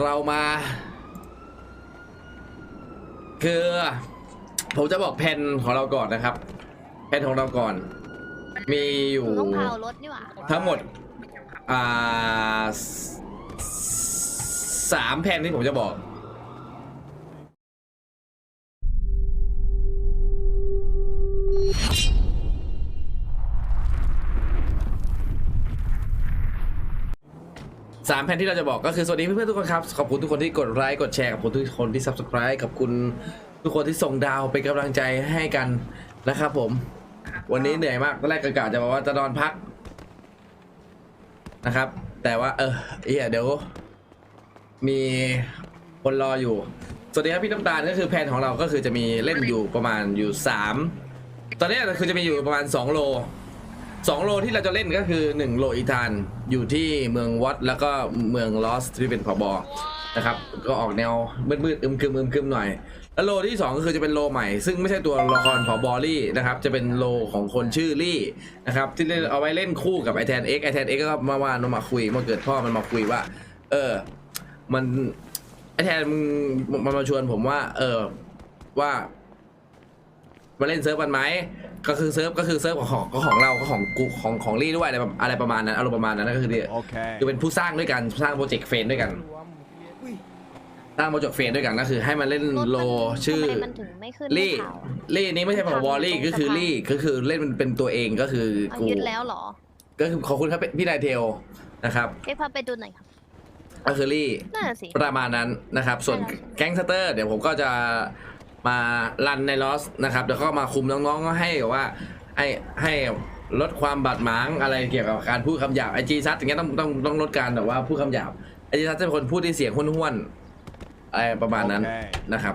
เรามาคือผมจะบอกแผนของเราก่อนนะครับแผนของเราก่อน มีอยู่หนูต้องเผารถนี่หว่าทั้งหมดอ่าสสามแผนที่ผมจะบอก สามแผ่นที่เราจะบอกก็คือ สวัสดีเพื่อนๆทุกคนครับ ขอบคุณทุกคนที่กดไลค์กดแชร์ขอบคุณทุกคนที่ subscribe ขอบคุณทุกคนที่ส่งดาวเป็นกำลังใจให้กันนะครับผม วันนี้เหนื่อยมากตอนแรกกะกะจะบอกว่าจะนอนพักนะครับ แต่ว่า เออเอียเดี๋ยว มีคนรออยู่ สวัสดีครับพี่น้ำตาลก็คือแผนของเราก็คือจะมีเล่นอยู่ประมาณอยู่สามตอนนี้คือจะมีอยู่ประมาณ2โล สองโลที่เราจะเล่นก็คือ 1 โลอีธานอยู่ที่เมืองวัดแล้วก็เมืองลอสที่เป็นผบนะครับก็ออกแนวมืดๆอึมครึมอึมครึมหน่อย แล้วโลที่ 2 ก็คือจะเป็นโลใหม่ ซึ่งไม่ใช่ตัวละครผบลี่นะครับจะเป็นโลของคนชื่อลี่นะครับที่เล่นเอาไว้เล่นคู่กับไอแทนเอ็กไอแทนเอ็กก็มาว่ามาคุยมาเกิดพ่อมันมาคุยว่า เออ มันไอแทนมันมาชวนผมว่า เออว่า มาเล่นเซิร์ฟกันไหมก็คือเซิร์ฟก็คือเซิร์ฟของของก็ของเราก็ของกูของของลี่ด้วยอะไรแบบอะไรประมาณนั้นอารมณ์ประมาณนั้นก็คือเนี่ย Okay. คือเป็นผู้สร้างด้วยกันสร้างโปรเจกต์เฟนด้วยกัน สร้างโปรเจกต์เฟนด้วยกันก็คือ ให้มาเล่นรถมันโลชื่อ ทำไมมันถึงไม่ขึ้นลี่ไม่ขาวอะ ลี่นี้ไม่ใช่ผบลี่ ก็คือลี่ ก็คือเล่นเป็นเป็นตัวเองก็คือเอากูยึดแล้วเหรอก็คือขอบคุณครับพี่นายเทลนะครับ เอ้ยพาไปดูหน่อยครับก็คือลี่น่าสิ ประมาณนั้นนะครับ ส่วนได้ครับแก๊งสเตอร์ เดี๋ยวผมก็จะ มารันในลอสนะครับเดี๋ยวก็มาคุมน้องๆก็ให้แบบว่าให้ให้ลดความบาดหมางอะไรเกี่ยวกับการพูดคำหยาบไอจีซัดอย่างเงี้ยต้องต้องต้องลดการแบบว่าพูดคำหยาบไอจีซัดจะเป็นคนพูดที่เสียงห้วนๆอะไรประมาณนั้นโอเค นะครับ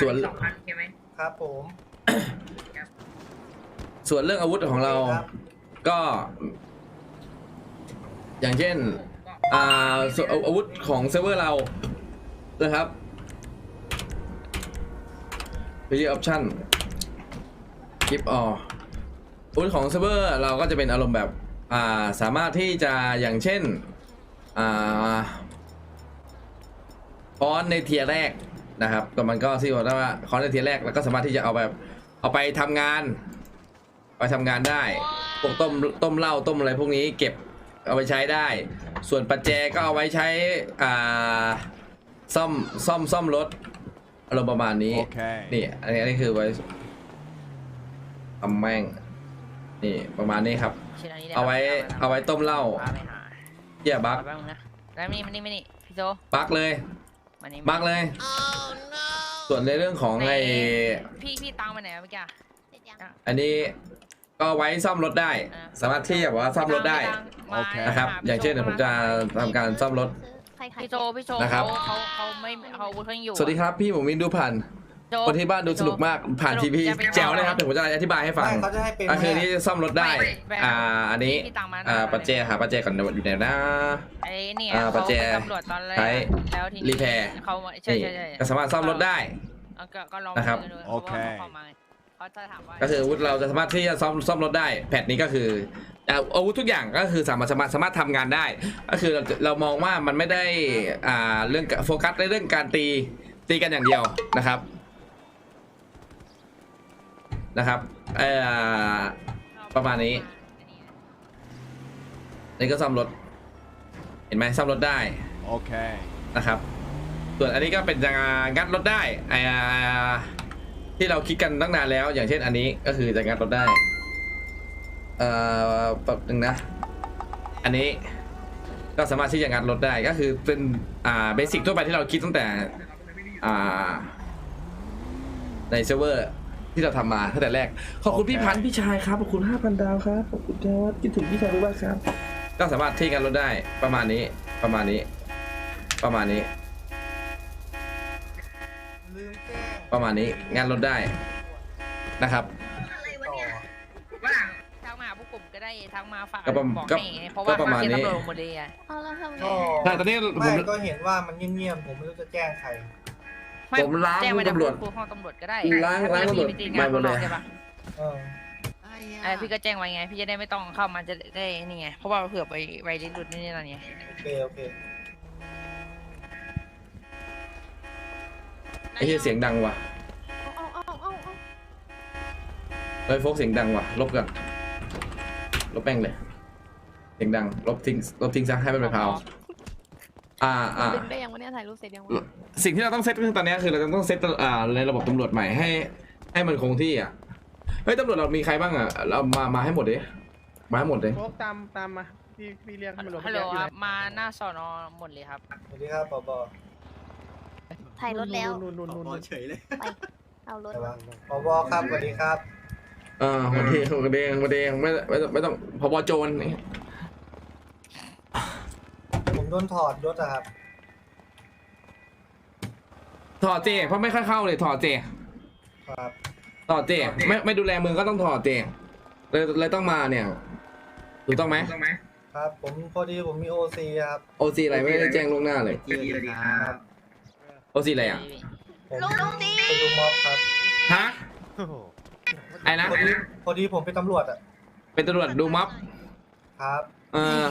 ส่วน สองพันใช่ไหม ครับผม ส่วนเรื่องอาวุธของเรา ครับ ก็ อย่างเช่น อ่าส่วนอาอาวุธของเซิร์ฟเวอร์เรานะครับ Video Option Keep All อาวุธของเซิร์ฟเวอร์เราก็จะเป็นอารมณ์แบบอ่าสามารถที่จะอย่างเช่นอ่าคอนในเทียร์แรกนะครับก็มันก็ที่บอกว่าคอนในเทียร์แรกแล้วก็สามารถที่จะเอาแบบเอาไปทำงานไปทำงานได้พวกต้มต้มเหล้าต้มอะไรพวกนี้เก็บเอาไปใช้ได้ ส่วนปัจแจก็เอาไว้ใช้อ่าซ่อมซ่อมซ่อมรถอารมณ์ประมาณนี้ Okay. นี่อันนี้อันนี้คือไว้ทำแม่ง นี่ประมาณนี้ครับ ชื่ออันนี้นี่ยเอาไว้เอาไว้ต้มเหล้าพาไปหาเหี้ยบักแป๊บนึงนะแล้วนี่มันนี่มันนี่พี่โจบักเลยมันนี่บักเลย ส่วนในเรื่องของไอพี่พี่ตังไปไหนอะเมื่อกี้อะเสร็จยังอันนี้ ก็ไว้ซ่อมรถได้ สามารถที่แบบว่าซ่อมรถได้พี่ตังมาโอเค นะครับหอย่างเช่นเดี๋ยวผมจะทำการซ่อมรถใครใครพี่โจพี่โจนะครับ เขาเขาเขาไม่เขาอาวุธเขายังอยู่สวัสดีครับพี่ผมวินดูผ่านโจ คนที่บ้านดูสนุกมากผ่านทีวีจะไปแจ๋วเลยครับเดี๋ยวผมจะอธิบายให้ฟังไม่เขาจะให้เป็นก็คือที่ซ่อมรถได้ไม่อ่า อันนี้ พี่ตังมาอ่า ปัจเจหาปัจเจก่อนอยู่ไหนนะ ไอ้เนี่ยอ่าปัจเขาเจเป็นตำรวจตอนแรกใช้แล้วทีนี้รีแพร์เขาใช่นี่ใช่ใช่ก็สามารถซ่อมรถได้ เอาก็ก็ลองนะครับ ดูโอเคพราะว่าขามา เขาจะถามว่าก็คืออาวุธเราจะสามารถที่จะซ่อมซ่อมรถได้ แพทนี้ก็คืออ่าอาวุธทุกอย่างก็คือสามารถสามารถสามารถทำงานได้ ก็คือเราเรามองว่ามันไม่ได้อ่าเรื่องโฟกัสในเรื่องการตีตีกันอย่างเดียวนะครับนะครับเอ่อ ประมาณนี้ นี่ก็ซ่อมรถ เห็นไหมซ่อมรถได้ Okay. นะครับ ส่วนอันนี้ก็เป็นจะงัดรถได้ไอ้อ่า ที่เราคิดกันตั้งนานแล้ว อย่างเช่นอันนี้ก็คือจะงัดรถได้ เอ่อแป๊บนึงนะ อันนี้ก็สามารถที่จะงัดรถได้ก็คือเป็นอ่าเบสิกทั่วไปที่เราคิดตั้งแต่อ่าในเซิร์ฟเวอร์ที่เราทำมาตั้งแต่แรก ขอบคุณโอเคพี่พันธ์พี่ชายครับ ขอบคุณ 5,000 ดาวครับ ขอบคุณครับคิดถึงพี่ชายด้วยครับ ก็สามารถที่งัดรถได้ประมาณนี้ประมาณนี้ ประมาณนี้ ประมาณนี้งานรถได้นะครับ อะไรวะเนี่ยทักมาหาพวกกลุ่มก็ได้ทักมาฝากก็ประบอกก็ให้เพราะก็ว่าประมาณนี้ เขเขียตำรวจหมดเลยอะเอาแล้วทำไงก็ใช่ตอนนี้ผมไม่ก็เห็นว่ามันเงียบๆผมไม่รู้จะแจ้งใครไม่ผมล้างแจ้งไปตำรวจที่ห้องตำรวจก็ได้ล้างล้างตำรวจถ้มาหมดเลยใช่ปะเออไอ้พี่ก็แจ้งไว้ไง พี่จะได้ไม่ต้องเข้ามาจะได้นี่ไงเพราะว่าเผื่อไปไวริสหลุดนี่นี่นั่นไงโอเคโอเค อ้เหี้ยเสียงดังว่ะเอาเอาเอาเอาเอาเฮ้ยโฟกเสียงดังว่ะ ลบกันลบแป้งเลย เสียงดัง ลบทิ้ง ลบทิ้งซะให้มันไปพาว อ่าอ่า ดึงได้ยังวะเนี่ยถ่ายรูปเสร็จยังวะสิ่งที่เราต้องเซตก็คือตอนนี้คือเราจะต้องเซตอ่าในระบบตำรวจใหม่ให้ ให้มันคงที่อะ เฮ้ยตำรวจเรามีใครบ้างอะ เรามามาให้หมดดิมาให้หมดเลย โฟกตามตามมาพี่พี่เรียกให้มันลงฮัลโหลพี่คเรีรัยบกอยู่ไหนมาหน้าสอนอหมดเลยครับ สวัสดีครับปอบอ ถ่ายรถแล้ว นู่นนู่นนู่นนู่นเฉยเลย ไป เอารถใช่ปะปอบอครับสวัสดีครับอ่าวันเดงวันเดงวันเดงไม่ไม่ต้องไม่ต้องพบโจรนี่ผมโดนถอดยศอะครับ ถอดเจเพราะไม่ค่อยเข้าเลยถอดเจครับถอดเจไม่ไม่ดูแลเมืองก็ต้องถอดเจเลยเลยต้องมาเนี่ยถูกต้องไหมครับ ผมพอดีผมมีโอซีครับโอซีอะไรไม่ได้แจ้งล่วงหน้าเลยจีสวัสดีครับ โอซีอะไรอะผมไปดูม็อบครับฮะโอ้โหไอ้นะ พอดีพอดีผมเป็นตำรวจอะเป็นตำรวจดูม็อบ ครับ เออ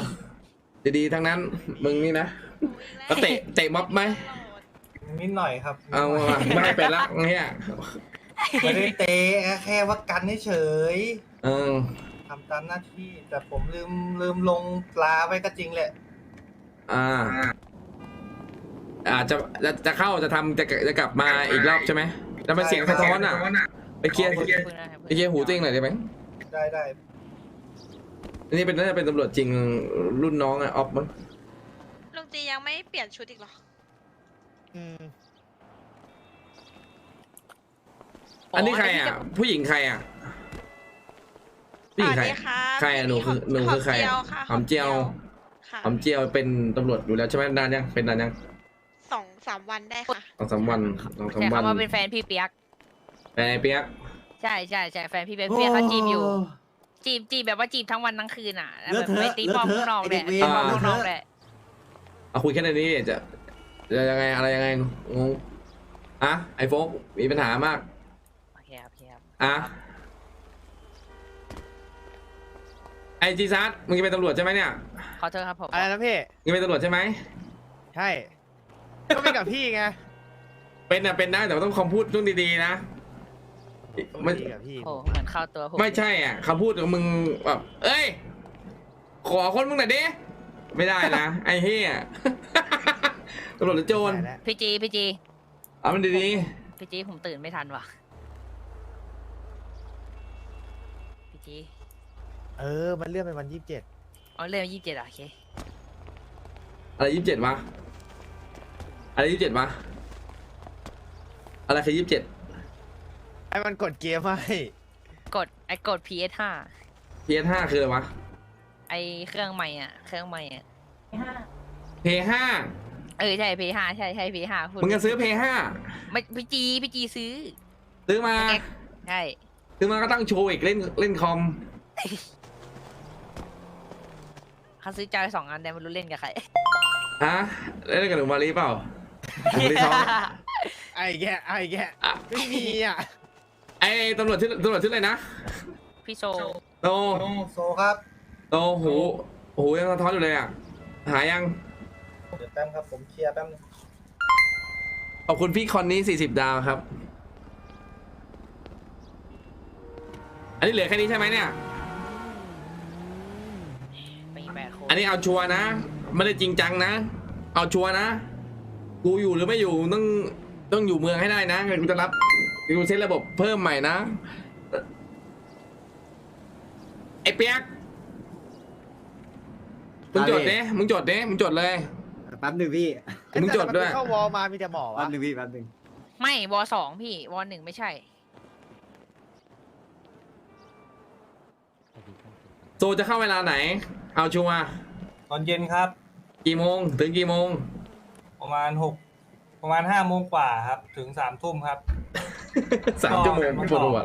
ดีๆ ทั้งนั้น มึงนี่นะ แล้วเตะ เตะม็อบไหม นิดหน่อยครับเอามาไม่ให้เป็นละเนี่ยไม่ได้เตะแค่ว่ากันเฉยเออ ๆทำตามหน้าที่ แต่ผมลืมลืมลงลาไว้ก็จริงแหละ อ่า อาจจะจะจะเข้าจะทำจะจะกลับมาอีกรอบใช่ไหมแต่มันเสียงสะท้อนอะ ไปเคลียร์ขอบคุณนะครับไปเคลียร์หูตัวเองหน่อยได้ไหมได้ได้อันนี่เป็นน่าจะเป็นตำรวจจริงรุ่นน้องอะออฟมั้งลุงจียังไม่เปลี่ยนชุดอีกเหรอ อืมอันนี้ใครอะ ผู้หญิงใครอะผู้หญิงใครสวัสดีครับใครอะหนูคือหนูคือใครอะค่ะหอมเจียวค่ะหอมเจียวเป็นตำรวจอยู่แล้วใช่ไหมนานยังเป็นนานยัง สองสามวันได้ค่ะ สองสามวันสองสามใช่วันคำว่าเป็นแฟนพี่เปียก แฟนไอ้เปียกใช่ใช่ใช่แฟนพี่เปียกพี่เปียกเขาจีบอยู่ จีบจีบแบบว่าจีบทั้งวันทั้งคืนอะแล้วแบบไปตีป้อมข้างนอกแหละตีป้อมข้างนอกแหละเอาคุยแค่ในนี้จะจะยังไงอะไรยังไงงงอะไอโฟกมีปัญหามากโอเคครับโอเคครับอะไอจีซัสมึงจะเป็นตำรวจใช่ไหมเนี่ยขอโทษครับผมอะไรนะพี่มึงเป็นตำรวจใช่ไหมใช่ ก็เป็นกับพี่ไงเป็นอะเป็นได้แต่ว่าต้องคำพูดต้องดีๆนะไม่พี่กับพี่โอ้เหมือนเข้าตัวผมไม่ใช่อะคำพูดของมึงแบบเอ้ย ขอคนมึงหน่อยดิไม่ได้นะ ไอ้เฮียตำรวจหรือโจรได้แล้วพี่จีพี่จีเอามันดีพี่จีผมตื่นไม่ทันว่ะพี่จีเออ มันเลื่อนเป็นวันยี่สิบเจ็ดเอาเรื่องยี่สิบเจ็ดอะโอเคๆอะไรยี่สิบเจ็ดวะ อะไรยี่สิบเจ็ดวะอะไรคือยี่สิบเจ็ดไอ้มันกดเกียร์ไม่กดไอ้กด PS ห้าพีเอสห้าคืออะไรวะ ไอ้เครื่องใหม่อะ เครื่องใหม่อะเพย์ห้าเออใช่ PS ห้าใช่ใช่ PS ห้าพูดมึงจะซื้อเพย์ห้าไม่พี่จีพี่จีซื้อซื้อมา ใช่ซื้อมาก็ตั้งโชว์อีกเล่นเล่นคอมเขาซื้อจอยสองอันแต่ไม่รู้เล่นกับใคร ฮะเล่นกับหนูมารีเปล่า หนูมารีท้องไอ้แกไอ้แกอะไม่มีอะไอ้ตำรวจชื่อตำรวจชื่ออะไรนะพี่โซโตโซครับโตหูหูยังสะท้อนอยู่เลยอะ หายัง เดี๋ยวแป๊บครับผมเคลียร์แป๊บนึงขอบคุณพี่คอนนี้40 ดาวครับ อันนี้เหลือแค่นี้ใช่ไหมเนี่ยมีแปดคนอันนี้เอาชัวร์นะ ไม่ได้จริงจังนะ เอาชัวร์นะ กูอยู่หรือไม่อยู่ต้องต้องอยู่เมืองให้ได้นะกูจะรับกูเซตระบบเพิ่มใหม่นะ ไอ้เปียกมึงจดเด้มึงจดเด้มึงจดเลย แป๊บหนึ่งพี่มึงจดด้วย เข้าวอลมามีแต่หมอแป๊วะบหนึ่งพี่แป๊บหนึ่งไม่วอสองพี่วอหนึ่งไม่ใช่ โซจะเข้าเวลาไหน เอาชัวร์ตอนเย็นครับ กี่โมง ถึงกี่โมง ประมาณหกประมาณห้าโมงกว่าครับ ถึงสามทุ่มครับ สามชั่วโมงไม่ปบวอดกหัว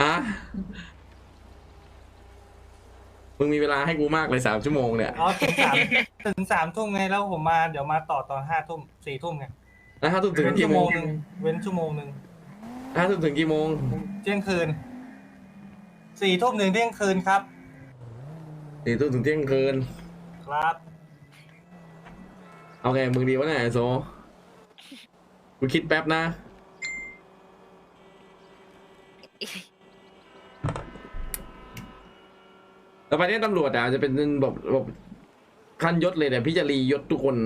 อะมึงมีเวลาให้กูมากเลยสามชั่วโมงเนี่ยอ๋อถึงสามถึงสามทุ่มไงแล้วผมมาเดี๋ยวมาต่อตอนห้าทุ่มสี่ทุ่มไงแล้วห้าทุ่มถึงเว้นกี่ชั่วโมโมงงหนึ่งเว้นชั่วโมงหนึ่งห้าทุ่มถึงกี่โมง เที่ยงคืนสี่ทุ่มหนึ่งเที่ยงคืนครับ สี่ทุ่มถึงเที่ยงคืน ครับ เอาไงมึงดีวะเนี่ยไอ้โซกูคิดแป๊บนะต่อไปนี้ตำรวจอะจะเป็นแบบแบบขั้นยศเลยเนี่ยพี่จะรียศทุกคน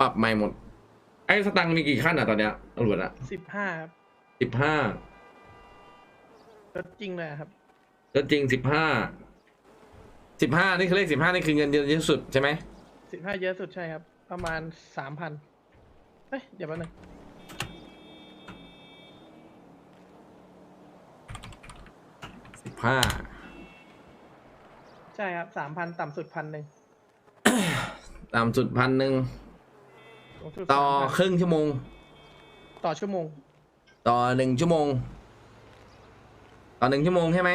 ปรับใหม่หมด ไอ้สตังค์มีกี่ขั้นอะตอนเนี้ยตำรวจอะสิบห้าครับสิบห้าก็จริงเลยครับยศจริงสิบห้าสิบห้านี่คือเลขสิบห้านี่คือเงินเยอะที่สุดใช่ไหมสิบห้าเยอะสุดใช่ครับ ประมาณสามพันเฮ้ย เดี๋ยวแป๊บนึงสิบห้าใช่ครับสามพันต่ำสุดพันหนึ่งต่ำสุดพันหนึ่งสูงสุดต่อ3,000ครึ่งชั่วโมง ต่อชั่วโมง ต่อหนึ่งชั่วโมง ต่อหนึ่งชั่วโมงใช่ไหม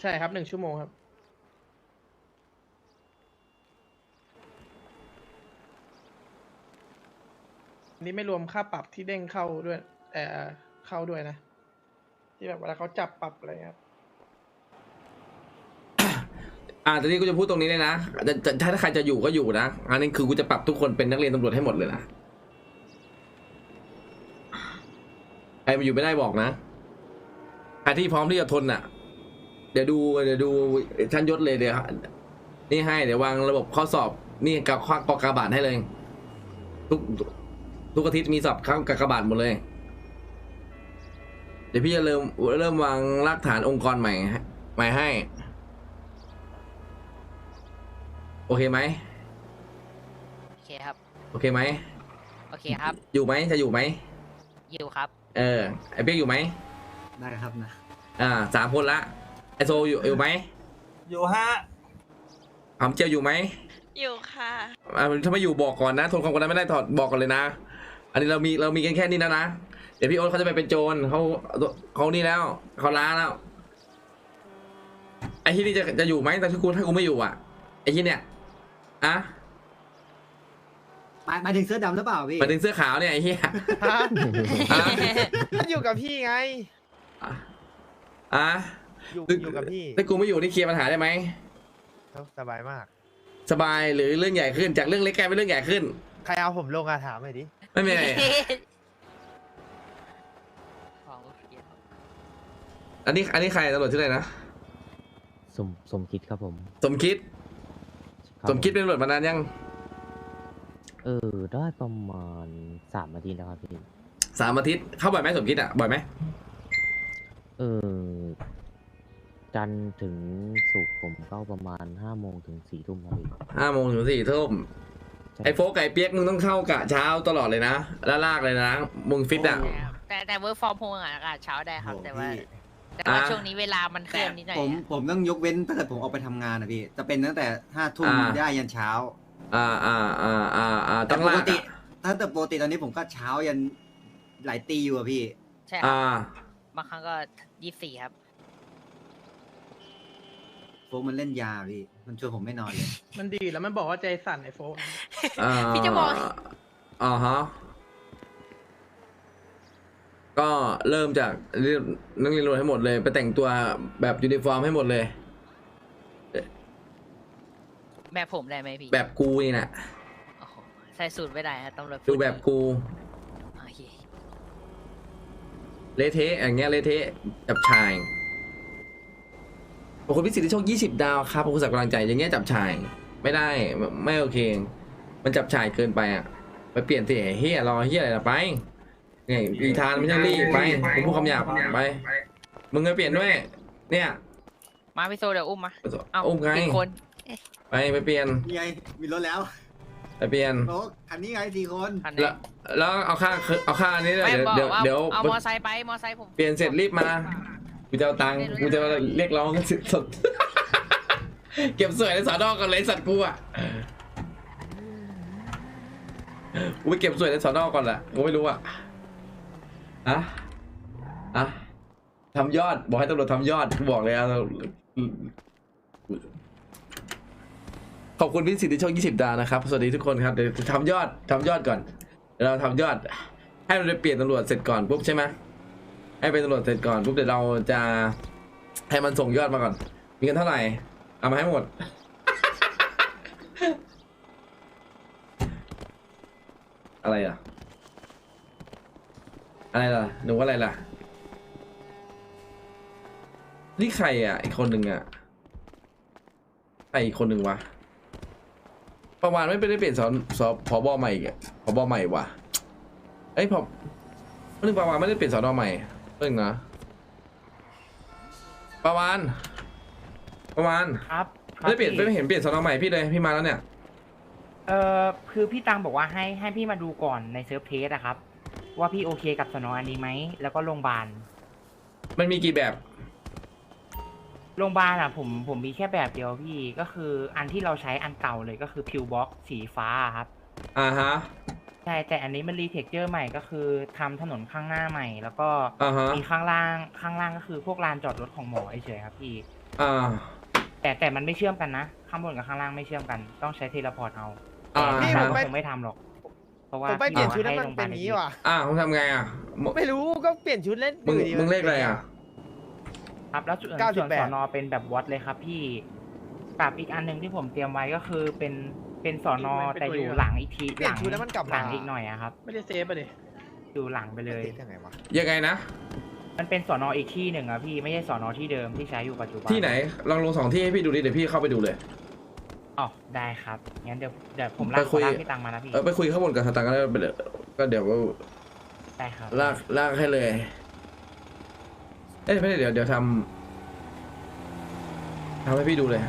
ใช่ครับหนึ่งชั่วโมงครับ อั นี้ไม่รวมค่าปรับที่เด้งเข้าด้วยเอ่อเข้าด้วยนะ ที่แบบเวลาเขาจับปรับอะไรครับอ่าตอนนี้กูจะพูดตรงนี้เลยนะแต่แต่ถ้าถ้าใครจะอยู่ก็อยู่นะ อันนี้คือกูจะปรับทุกคนเป็นนักเรียนตำรวจให้หมดเลยนะใครมาอยู่ไม่ได้บอกนะใครที่พร้อมที่จะทนอะ เดี๋ยวดูเดี๋ยวดูชั้นยศเลยเดี๋ยวนี่ให้เดี๋ยววางระบบข้อสอบ นี่กับข้อกากบาทให้เลยทุก ทุกอาทิตย์มีสอบข้ากากบาทหมดเลย เดี๋ยวพี่จะเริ่มเริ่มวางรากฐานองค์กรใหม่ให้ใหม่ให้ โอเคไหมโอเคครับ โอเคไหมโอเคครับ อยู่ไหมจะอยู่ไหมอยู่ครับ เออไอเปียกอยู่ไหมได้ครับนะ อ่าสามคนละไอโซอยู่อยู่ไหมอยู่ฮะหำเจียวอยู่ไหมอยู่ค่ะอ่าถ้าไม่อยู่บอกก่อนนะทนความกดดันไม่ได้ถอดบอกก่อนเลยนะ อันนี้เรามีเรามีกันแค่นี้แล้วนะ เดี๋ยวพี่โอ๊ตเขาจะไปเป็นโจรเขาเขานี่แล้วเขาล้าแล้ว ไอ้ที่นี่จะจะอยู่ไหมแต่ถ้ากูถ้ากูไม่อยู่อะ ไอ้ที่เนี่ยอะหมายหมายถึงเสื้อดำหรือเปล่าพี่หมายถึงเสื้อขาวเนี่ยไอ้เหี้ยฮะอะก็อยู่กับพี่ไงอะอยู่อยู่กับพี่ถ้ากูไม่อยู่นี่เคลียร์ปัญหาได้ไหมสบายมาก สบายหรือเรื่องใหญ่ขึ้นจากเรื่องเล็กกลายเป็นเรื่องใหญ่ขึ้น ใครเอาผมลงอะถามหน่อยดิ ไม่มีอะไร ของโอเคครับอันนี้อันนี้ใครตำรวจชื่ออะไรนะ สมสมคิดครับผมสมคิดรับสมคิดเป็นตำรวจมานานยังเออ ได้ประมาณสามนาทีแล้วครับพี่ สามอาทิตย์ เข้าบ่อยไหมสมคิดอะ บ่อยไหมเออ จันทร์ถึงศุกร์ผมเข้าประมาณห้าโมงถึงสี่ทุ่มครับพี่ห้าโมงถึงสี่ทุ่มใช่ ไอ้โฟกไก่เปียกมึงต้องเข้ากะเช้าตลอดเลยนะแล้วลากเลยนะมึงฟิตอะ แต่แต่เวิร์กฟอร์มโฮมอะอากาศเช้าได้ครับโอ้แต่ว่าพี่แต่ว่าอ่าช่วงนี้เวลามันเคลื่อนนิดหน่อยผมอะผมต้องยกเว้นถ้าเกิดผมออกไปทำงานนะพี่ จะเป็นตั้งแต่ห้าทุ่มอ่า ได้ยันเช้าอ่าอ่าอ่าอ่าอ่าแต่ต้องปลากกติ อะถ้าแต่ปกติตอนนี้ผมก็เช้ายันหลายตีอยู่อะพี่ ใช่ครัอ่าบบางครั้งก็ยี่สี่ครับ โฟกมันเล่นยาพี่ มันชวนผมไม่นอนเลยมันดีแล้วมันบอกว่าใจสั่นไอโฟนอ่าพี่จะบอก อ่าฮะ ก็เริ่มจากเรื่องนักเรียนตำรวจให้หมดเลย ไปแต่งตัวแบบยูนิฟอร์มให้หมดเลย แบบผมได้ไหมพี่แบบกูนี่นะโอ้โหใส่สูตรไม่ได้ครับตำรวจดูแบบกู โอเค เละเทะอย่างเงี้ยเละเทะจับชาย ขอบคุณพิสิทธิ์ที่โชค 20 ดาวครับขอบคุณสำหรับกำลังใจอย่างเงี้ยจับชายไม่ได้ไม่ไม่โอเค มันจับชายเกินไปอะไปเปลี่ยนสิไอ้เฮียรอเฮียอะไรล่ะไปเนี่ยอีทานไม่ใช่รีบไปผมพูดคำหยาบไป มึงก็เปลี่ยนด้วย เนี่ยมาพี่โซเดี๋ยวอุ้มมาเอาอุ้มไงอีกคนไปไปเปลี่ยนนี่ไงมีรถแล้วไปเปลี่ยนโฟกคันนี้ไงสี่คนคันไหนแล้วแล้วเอาค่าเอาค่าอันนี้ด้วยไม่เดี๋ยวบอกเดี๋ยวว่าเดี๋ยวเอามอไซค์ไปมอไซค์ผมเปลี่ยนเสร็จรีบมา กูจะเอาตังค์กูจะเรียกร้องสิสดเก็บสวยในสอนอก่อนเลยสัตว์กูอะกูไปเก็บสวยในสอนอก่อนแหละกูไม่รู้อะอะอะทำยอด บอกให้ตำรวจทำยอด บอกเลยอะขอบคุณพี่สิทธิโชค20 ดาวนะครับ สวัสดีทุกคนครับ เดี๋ยวทำยอดทำยอดก่อน เดี๋ยวเราทำยอด ให้เราได้เปลี่ยนตำรวจเสร็จก่อนปุ๊บใช่ไหม ให้เป็นตำรวจเสร็จก่อนปุ๊บเดี๋ยวเราจะให้มันส่งยอดมาก่อน มีเงินเท่าไหร่ เอามาให้หมด อะไรอะ อะไรล่ะ หนูว่าอะไรล่ะ นี่ใครอะ อีกคนหนึ่งอะ ใครอีกคนหนึ่งวะ ประมาณไม่ได้เปลี่ยนสอนสอพอบอใหม่อีกอะพอบอใหม่วะเอ้ยพอเรื่องประมาณไม่ได้เปลี่ยนสอนอใหม่ เรื่องนะประมาณประมาณครับคไม่รับได้เปลี่ยนพี่ไม่เห็นเปลี่ยนสอนอใหม่พี่เลยพี่มาแล้วเนี่ย เอ่อคือพี่ตังบอกว่าให้ให้พี่มาดูก่อนในเซิร์ฟเทสอะครับ ว่าพี่โอเคกับสนออันนี้ไหมแล้วก็โรงพยาบาลมันมีกี่แบบ โรงพยาบาลอะผมผมมีแค่แบบเดียวพี่ก็คืออันที่เราใช้อันเก่าเลยก็คือพิวบ็อกสีฟ้าอะครับ อ่าฮะ ใช่แต่อันนี้มันรีเทคเจอร์ใหม่ก็คือทำถนนข้างหน้าใหม่ แล้วก็อ่าฮะ มีข้างล่างข้างล่างก็คือพวกลานจอดรถของหมอเฉยๆครับพี่ อ่า แต่แต่มันไม่เชื่อมกันนะ ข้างบนกับข้างล่างไม่เชื่อมกัน ต้องใช้เทเลพอร์ตเอาอ่า แต่พี่พี่ผมก็ไม่คงไม่ทำหรอก เพราะว่าผมไปเปลี่ยนชุดให้แล้วมันโรงพยาเป็บานลอย่างนี้ว่ะ อ่าผมทำไงอะมึงไม่รู้ก็เปลี่ยนชุดเล่นมึงอยู่ดีมึงเลขอะไรอะ ครับแล้วส่วน98ส่วนสอนอเป็นแบบวัดเลยครับพี่กับอีกอันหนึ่งที่ผมเตรียมไว้ก็คือเป็น เป็นสอนอแต่อยู่หลังอีกทีเปลี่ยนชุดแล้วมันกลับหมาลังอีกหน่อยอะครับ ไม่ได้เซฟอะดิอยู่หลังไปเลย ยังไงวะยังไงนะ มันเป็นสอนออีกที่หนึ่งอะพี่ไม่ใช่สอนอที่เดิมที่ใช้อยู่ปัจจุบันที่ไหนลองลงสองที่ให้พี่ดูดิเดี๋ยวพี่เข้าไปดูเลย อ๋อได้ครับงั้นเดี๋ยวเดี๋ยวผมไปลากคุย ลากพี่ตังมานะพี่เออไปคุยข้างบนกับสตังค์ก็ได้ไปเลยก็เดี๋ยวได้ครับลากลากให้เลย เอ้ยไม่ได้เดี๋ยวเดี๋ยวทำทำให้พี่ดูเลย